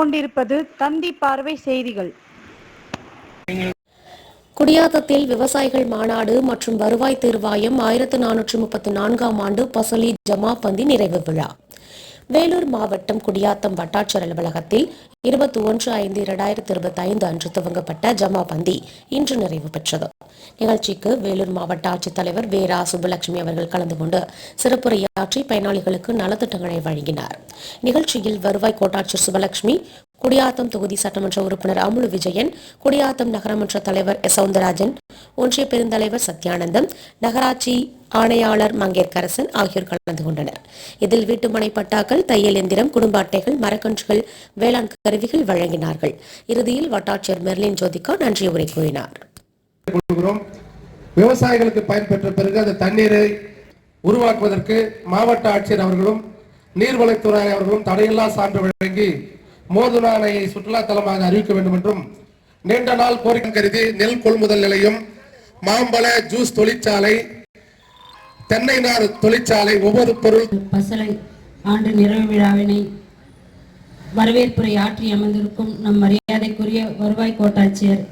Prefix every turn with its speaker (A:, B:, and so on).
A: கொண்டிருப்பது தந்தி பார்வை செய்திகள்.
B: குடியாத்தத்தில் விவசாயிகள் மாநாடு மற்றும் வருவாய் தீர்வாயம் ஆயிரத்து நானூற்று முப்பத்தி நான்காம் ஆண்டு பசலி ஜமா பந்தி நிறைவு விழா. வேலூர் மாவட்டம் குடியாத்தம் வட்டாட்சியர் அலுவலகத்தில் இருபத்தி ஒன்று ஐந்து இரண்டாயிரத்தி இருபத்தி ஐந்து அன்று துவங்கப்பட்ட ஜமா பந்தி இன்று நிறைவு பெற்றது. நிகழ்ச்சிக்கு வேலூர் மாவட்ட ஆட்சித்தலைவர் வேரா சுப்புலட்சுமி அவர்கள் கலந்து கொண்டு சிறப்புரையாற்றி பயனாளிகளுக்கு நலத்திட்டங்களை வழங்கினார். நிகழ்ச்சியில் வருவாய் கோட்டாட்சியர் சுபலட்சுமி குடியாத்தம் தொகுதி சட்டமன்ற உறுப்பினர் அமுலு விஜயன் குடியாத்தம் நகரமன்ற தலைவர் எஸ். சவுந்தரராஜன் ஒன்றிய பெருந்தலைவர் சத்யானந்தம் நகராட்சி ஆணையாளர் மங்கேற்கரசன் ஆகியோர் கலந்து கொண்டனர். இதில் வீட்டுமனை பட்டாக்கள் தையல் எந்திரம் குடும்ப அட்டைகள் மரக்கன்றுகள் வேளாண் கருவிகள் வழங்கினார்கள். இறுதியில் வட்டாட்சியர் மெர்லின் ஜோதிகா நன்றி உரை கூறினார்.
C: விவசாயிகளுக்கு பயன்பெற்ற பிறகு அந்த தண்ணீரை உருவாக்குவதற்கு மாவட்ட ஆட்சியர் அவர்களும் நீர்வளத்துறை அவர்களும் தடையில்லா சான்று வழங்கி மோதுனா சுற்றுலாத்தலமாக சுற்றுலா தலமாக அறிவிக்க வேண்டும் என்றும் நீண்ட நாள் கோரிக்கை கருதி நெல் கொள்முதல் நிலையம் மாம்பழ ஜூஸ் தொழிற்சாலை தென்னை நார் தொழிற்சாலை ஒவ்வொரு பொருள்
D: பசலை ஆண்டு நிறைவு விழாவினை வரவேற்புரை ஆற்றி அமர்ந்திருக்கும் நம் மரியாதைக்குரிய வருவாய் கோட்டாட்சியர்